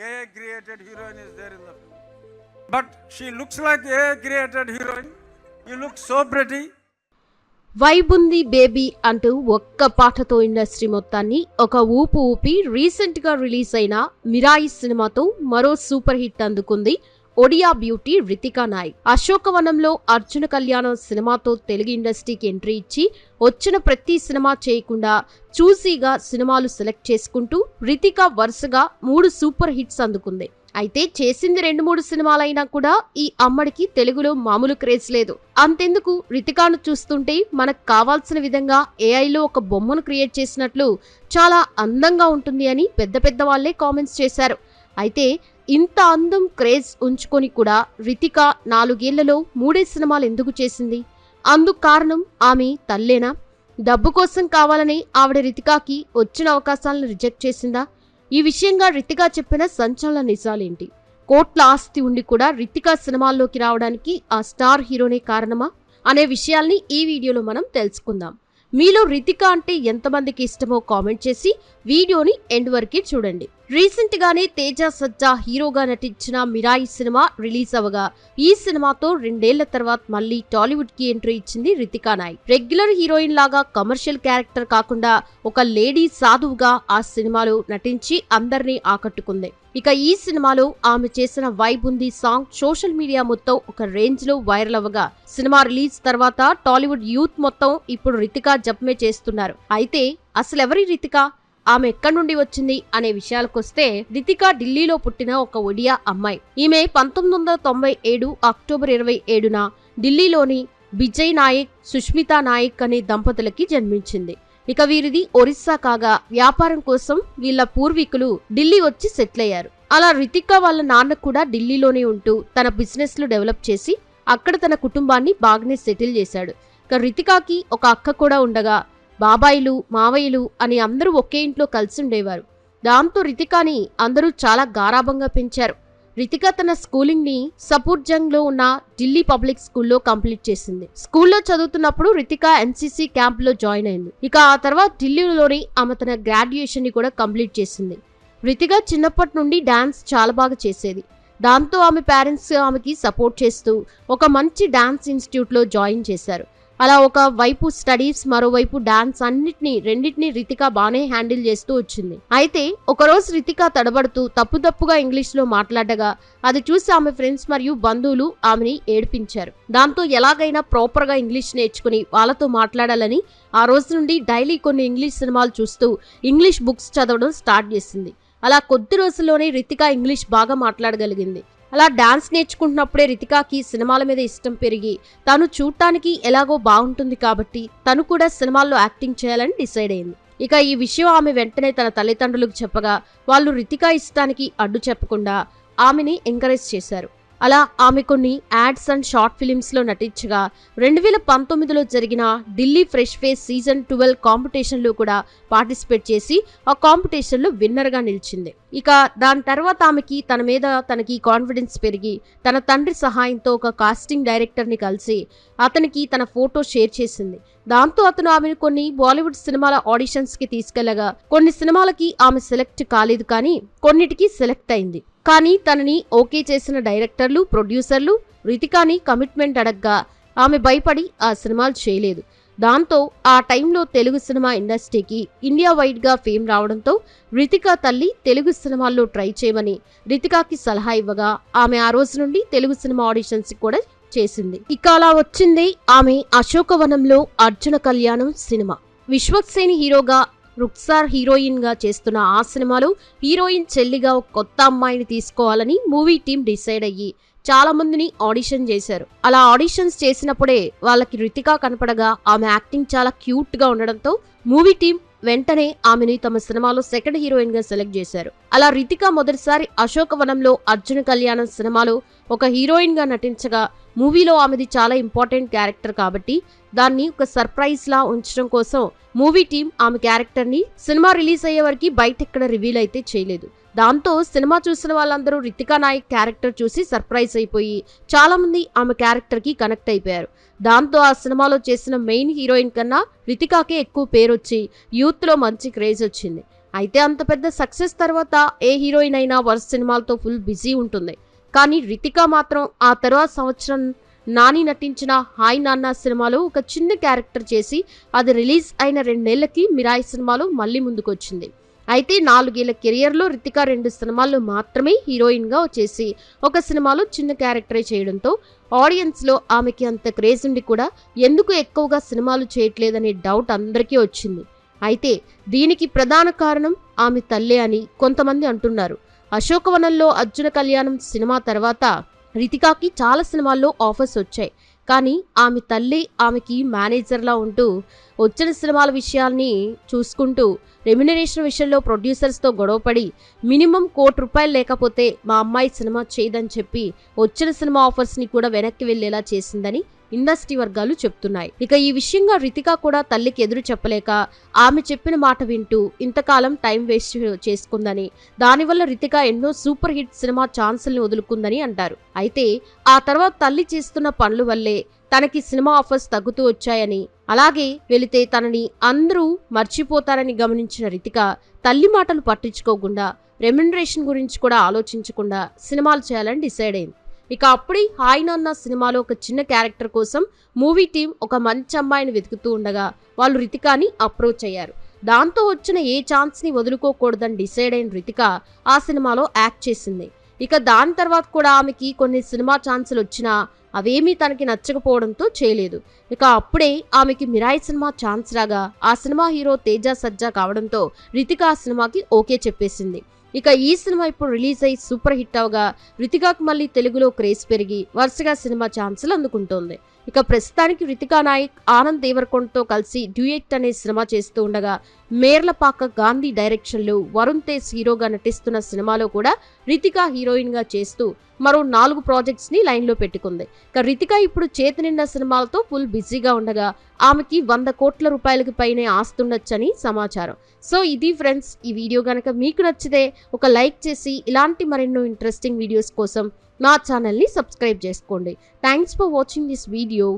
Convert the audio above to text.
AI created heroine is there in the film. But she looks like AI created heroine. You look so pretty. వైబుంది baby అంటూ ఒక్క పాటతో industry మొత్తాన్ని ఒక ఊపు ఊపి రీసెంట్గా రిలీజ్ అయిన మిరాయి సినిమాతో మరో సూపర్ హిట్ అందుకుంది ఒడియా బ్యూటీ రితికా నాయక్. అశోకవనంలో అర్జున కళ్యాణం సినిమాతో తెలుగు ఇండస్ట్రీకి ఎంట్రీ ఇచ్చి వచ్చిన ప్రతి సినిమా చేయకుండా చూసీగా సినిమాలు సెలెక్ట్ చేసుకుంటూ రితిక వరుసగా మూడు సూపర్ హిట్స్ అందుకుంది. అయితే చేసింది రెండు మూడు సినిమాలైనా కూడా ఈ అమ్మడికి తెలుగులో మామూలు క్రేజ్ లేదు. అంతెందుకు? రితికాను చూస్తుంటే మనకు కావాల్సిన విధంగా ఏఐలో ఒక బొమ్మను క్రియేట్ చేసినట్లు చాలా అందంగా ఉంటుంది అని పెద్ద పెద్ద వాళ్ళే కామెంట్స్ చేశారు. అయితే ఇంత అందం క్రేజ్ ఉంచుకొని కూడా రితిక నాలుగేళ్ళలో మూడే సినిమాలు ఎందుకు చేసింది? అందుకు కారణం ఆమె తల్లేనా? డబ్బు కోసం కావాలని ఆవిడ రితికాకి వచ్చిన అవకాశాలను రిజెక్ట్ చేసిందా? ఈ విషయంగా రితికా చెప్పిన సంచలన నిజాలేంటి? కోట్ల ఆస్తి ఉండి కూడా రితికా సినిమాల్లోకి రావడానికి ఆ స్టార్ హీరోనే కారణమా? అనే విషయాల్ని ఈ వీడియోలో మనం తెలుసుకుందాం. మీలో రితిక అంటే ఎంతమందికి ఇష్టమో కామెంట్ చేసి వీడియోని ఎండ్ వరకే చూడండి. రీసెంట్ గానే తేజ సజ్జా హీరోగా నటించిన మిరాయి సినిమా రిలీజ్ అవగా ఈ సినిమాతో రెండేళ్ళ తర్వాత మళ్ళీ టాలీవుడ్కి ఎంట్రీ ఇచ్చింది రితికా నాయక్. రెగ్యులర్ హీరోయిన్ లాగా కమర్షియల్ క్యారెక్టర్ కాకుండా ఒక లేడీ సాధువుగా ఆ సినిమాలో నటించి అందరినీ ఆకట్టుకుంది. ఇక ఈ సినిమాలో ఆమె చేసిన వైబ్ ఉంది సాంగ్ సోషల్ మీడియా మొత్తం ఒక రేంజ్లో వైరల్ అవ్వగా సినిమా రిలీజ్ తర్వాత టాలీవుడ్ యూత్ మొత్తం ఇప్పుడు రితికా జపమే చేస్తున్నారు. అయితే అసలు ఎవరి ఆమె ఎక్కడి నుండి వచ్చింది అనే విషయాలకొస్తే రితిక ఢిల్లీలో పుట్టిన ఒక ఒడియా అమ్మాయి. ఈమె పంతొమ్మిది వందల తొంభై ఏడు అక్టోబర్ ఇరవై ఏడున ఢిల్లీలోని విజయ్ నాయక్ సుష్మితా నాయక్ అనే దంపతులకి జన్మించింది. ఇక వీరిది ఒరిస్సా కాగా వ్యాపారం కోసం వీళ్ళ పూర్వీకులు ఢిల్లీ వచ్చి సెటిల్ అయ్యారు అలా రితిక వాళ్ళ నాన్న కూడా ఢిల్లీలోనే ఉంటూ తన బిజినెస్లు డెవలప్ చేసి అక్కడ తన కుటుంబాన్ని బాగానే సెటిల్ చేశాడు. ఇక రితికాకి ఒక అక్క కూడా ఉండగా బాబాయిలు మావయ్యలు అని అందరూ ఒకే ఇంట్లో కలిసి ఉండేవారు దాంతో రితికాని అందరూ చాలా గారాభంగా పెంచారు. రితిక తన స్కూలింగ్ని ని ఉన్న ఢిల్లీ పబ్లిక్ స్కూల్లో కంప్లీట్ చేసింది. స్కూల్లో చదువుతున్నప్పుడు రితిక ఎన్సీసీ క్యాంప్లో జాయిన్ అయింది. ఇక ఆ తర్వాత ఢిల్లీలోని ఆమె తన గ్రాడ్యుయేషన్ని కూడా కంప్లీట్ చేసింది. రితిక చిన్నప్పటి నుండి డాన్స్ చాలా బాగా చేసేది. దాంతో ఆమె పేరెంట్స్ ఆమెకి సపోర్ట్ చేస్తూ ఒక మంచి డాన్స్ ఇన్స్టిట్యూట్లో జాయిన్ చేశారు. అలా ఒక వైపు స్టడీస్ మరోవైపు డాన్స్ అన్నిటిని రెండింటిని రితిక బానే హ్యాండిల్ చేస్తూ వచ్చింది. అయితే ఒకరోజు రితిక తడబడుతూ తప్పు తప్పుగా ఇంగ్లీష్లో మాట్లాడగా అది చూసి ఆమె ఫ్రెండ్స్ మరియు బంధువులు ఆమెని ఏడిపించారు. దాంతో ఎలాగైనా ప్రాపర్గా ఇంగ్లీష్ నేర్చుకుని వాళ్ళతో మాట్లాడాలని ఆ రోజు నుండి డైలీ కొన్ని ఇంగ్లీష్ సినిమాలు చూస్తూ ఇంగ్లీష్ బుక్స్ చదవడం స్టార్ట్ చేసింది. అలా కొద్ది రోజుల్లోనే రితిక ఇంగ్లీష్ బాగా మాట్లాడగలిగింది. అలా డాన్స్ నేర్చుకుంటున్నప్పుడే రితికాకి సినిమాల మీద ఇష్టం పెరిగి తను చూడటానికి ఎలాగో బాగుంటుంది కాబట్టి తను కూడా సినిమాల్లో యాక్టింగ్ చేయాలని డిసైడ్ అయింది. ఇక ఈ విషయం ఆమె వెంటనే తన తల్లిదండ్రులకు చెప్పగా వాళ్ళు రితికా ఇష్టానికి అడ్డు చెప్పకుండా ఆమెని ఎంకరేజ్ చేశారు. అలా ఆమె కొన్ని యాడ్స్ అండ్ షార్ట్ ఫిలిమ్స్లో నటించగా రెండు వేల పంతొమ్మిదిలో జరిగిన Delhi fresh face season twelve కాంపిటీషన్లో కూడా పార్టిసిపేట్ చేసి ఆ కాంపిటీషన్లో విన్నర్గా నిలిచింది. ఇక దాని తర్వాత ఆమెకి తన మీద తనకి కాన్ఫిడెన్స్ పెరిగి తన తండ్రి సహాయంతో ఒక కాస్టింగ్ డైరెక్టర్ని కలిసి అతనికి తన ఫోటో షేర్ చేసింది. దాంతో అతను ఆమెను కొన్ని బాలీవుడ్ సినిమాల ఆడిషన్స్కి తీసుకెళ్ళగా కొన్ని సినిమాలకి ఆమె సెలెక్ట్ కాలేదు కానీ కొన్నిటికి సెలెక్ట్ అయింది. కానీ తనని ఓకే చేసిన డైరెక్టర్లు ప్రొడ్యూసర్లు రితికాని కమిట్మెంట్ అడగ్గా ఆమె భయపడి ఆ సినిమాలు చేయలేదు. దాంతో ఆ టైంలో తెలుగు సినిమా ఇండస్ట్రీకి ఇండియా వైడ్గా ఫేమ్ రావడంతో రితికా తల్లి తెలుగు సినిమాల్లో ట్రై చేయమని రితికాకి సలహా ఇవ్వగా ఆమె ఆ రోజు నుండి తెలుగు సినిమా ఆడిషన్స్ కూడా చేసింది. ఇక అలా వచ్చింది ఆమె అశోకవనంలో అర్జున కళ్యాణం సినిమా. విశ్వక్సేని హీరోగా రుక్సార్ హీరోయిన్గా చేస్తున్న ఆ సినిమాలో హీరోయిన్ చెల్లిగా ఒక కొత్త అమ్మాయిని తీసుకోవాలని మూవీ టీం డిసైడ్ అయ్యి చాలా మందిని ఆడిషన్ చేశారు. అలా ఆడిషన్స్ చేసినప్పుడే వాళ్ళకి రితికా కనపడగా ఆమె యాక్టింగ్ చాలా క్యూట్గా ఉండడంతో మూవీ టీం వెంటనే ఆమెని తమ సినిమాలో సెకండ్ హీరోయిన్గా సెలెక్ట్ చేశారు. అలా రితిక మొదటిసారి అశోకవనంలో అర్జున కళ్యాణం సినిమాలో ఒక హీరోయిన్గా నటించగా మూవీలో ఆమెది చాలా ఇంపార్టెంట్ క్యారెక్టర్ కాబట్టి దాన్ని ఒక సర్ప్రైజ్ లా ఉంచడం కోసం మూవీ టీం ఆమె క్యారెక్టర్ని సినిమా రిలీజ్ అయ్యే వరకు బయట ఎక్కడ రివీల్ అయితే చేయలేదు. దాంతో సినిమా చూసిన వాళ్ళందరూ రితికా నాయక్ క్యారెక్టర్ చూసి సర్ప్రైజ్ అయిపోయి చాలా మంది ఆమె క్యారెక్టర్కి కనెక్ట్ అయిపోయారు. దాంతో ఆ సినిమాలో చేసిన మెయిన్ హీరోయిన్ కన్నా రితికాకే ఎక్కువ పేరు వచ్చి యూత్లో మంచి క్రేజ్ వచ్చింది. అయితే అంత పెద్ద సక్సెస్ తర్వాత ఏ హీరోయిన్ అయినా వరుస సినిమాలతో ఫుల్ బిజీ ఉంటుంది. కానీ రితిక మాత్రం ఆ తర్వాత సంవత్సరం నాని నటించిన హాయ్ నాన్న సినిమాలో ఒక చిన్న క్యారెక్టర్ చేసి అది రిలీజ్ అయిన రెండేళ్ళకి మిరాయి సినిమాలో మళ్ళీ ముందుకొచ్చింది. అయితే నాలుగేళ్ళ కెరియర్లో రితిక రెండు సినిమాల్లో మాత్రమే హీరోయిన్గా వచ్చేసి ఒక సినిమాలో చిన్న క్యారెక్టరే చేయడంతో ఆడియన్స్లో ఆమెకి అంత క్రేజ్ ఉండి కూడా ఎందుకు ఎక్కువగా సినిమాలు చేయట్లేదనే డౌట్ అందరికీ వచ్చింది. అయితే దీనికి ప్రధాన కారణం ఆమె తల్లే అని కొంతమంది అంటున్నారు. అశోకవనంలో అర్జున కళ్యాణం సినిమా తర్వాత రితికాకి చాలా సినిమాల్లో ఆఫర్స్ వచ్చాయి. కానీ ఆమె తల్లి ఆమెకి మేనేజర్లా ఉంటూ వచ్చిన సినిమాల విషయాల్ని చూసుకుంటూ రెమ్యునరేషన్ విషయంలో ప్రొడ్యూసర్స్తో గొడవపడి మినిమం కోటి రూపాయలు లేకపోతే మా అమ్మాయి సినిమా చేయదని చెప్పి వచ్చిన సినిమా ఆఫర్స్ని కూడా వెనక్కి వెళ్ళేలా చేసిందని ఇండస్ట్రీ వర్గాలు చెప్తున్నాయి. ఇక ఈ విషయంగా రితిక కూడా తల్లికి ఎదురు చెప్పలేక ఆమె చెప్పిన మాట వింటూ ఇంతకాలం టైం వేస్ట్ చేసుకుందని దానివల్ల రితిక ఎన్నో సూపర్ హిట్ సినిమా ఛాన్సుల్ని వదులుకుందని అంటారు. అయితే ఆ తర్వాత తల్లి చేస్తున్న పనుల వల్లే తనకి సినిమా ఆఫర్స్ తగ్గుతూ వచ్చాయని అలాగే వెళితే తనని అందరూ మర్చిపోతారని గమనించిన రితిక తల్లి మాటలు పట్టించుకోకుండా రెమ్యునరేషన్ గురించి కూడా ఆలోచించకుండా సినిమాలు చేయాలని డిసైడ్ అయింది. ఇక అప్పుడే హాయ్ నాన్న సినిమాలో ఒక చిన్న క్యారెక్టర్ కోసం మూవీ టీం ఒక మంచి అమ్మాయిని వెతుకుతూ ఉండగా వాళ్ళు రితికాని అప్రోచ్ అయ్యారు. దాంతో వచ్చిన ఏ ఛాన్స్ని వదులుకోకూడదని డిసైడ్ అయిన రితిక ఆ సినిమాలో యాక్ట్ చేసింది. ఇక దాని తర్వాత కూడా ఆమెకి కొన్ని సినిమా ఛాన్సులు వచ్చినా అవేమీ తనకి నచ్చకపోవడంతో చేయలేదు. ఇక అప్పుడే ఆమెకి మిరాయి సినిమా ఛాన్స్ రాగా ఆ సినిమా హీరో తేజ సజ్జా కావడంతో రితిక ఆ సినిమాకి ఓకే చెప్పేసింది. ఇక ఈ సినిమా ఇప్పుడు రిలీజ్ అయ్యి సూపర్ హిట్ అవగా రితికాకు మళ్ళీ తెలుగులో క్రేజ్ పెరిగి వరుసగా సినిమా ఛాన్సులు అందుకుంటోంది. ఇక ప్రస్తుతానికి రితికా నాయక్ ఆనంద్ దేవరకొండతో కలిసి డ్యూయెట్ అనే సినిమా చేస్తూ ఉండగా మేర్లపాక గాంధీ డైరెక్షన్లో వరుణ్ తేజ్ హీరోగా నటిస్తున్న సినిమాలో కూడా రితికా హీరోయిన్గా చేస్తూ మరో నాలుగు ప్రాజెక్ట్స్ని లైన్లో పెట్టుకుంది. ఇక రితిక ఇప్పుడు చేతి నిండా సినిమాలతో ఫుల్ బిజీగా ఉండగా ఆమెకి వంద కోట్ల రూపాయలకి పైనే ఆస్తుండొచ్చని సమాచారం. సో ఇది ఫ్రెండ్స్ ఈ వీడియో కనుక మీకు నచ్చితే ఒక లైక్ చేసి ఇలాంటి మరెన్నో ఇంట్రెస్టింగ్ వీడియోస్ కోసం నా ఛానల్ని సబ్స్క్రైబ్ చేసుకోండి. Thanks for watching this video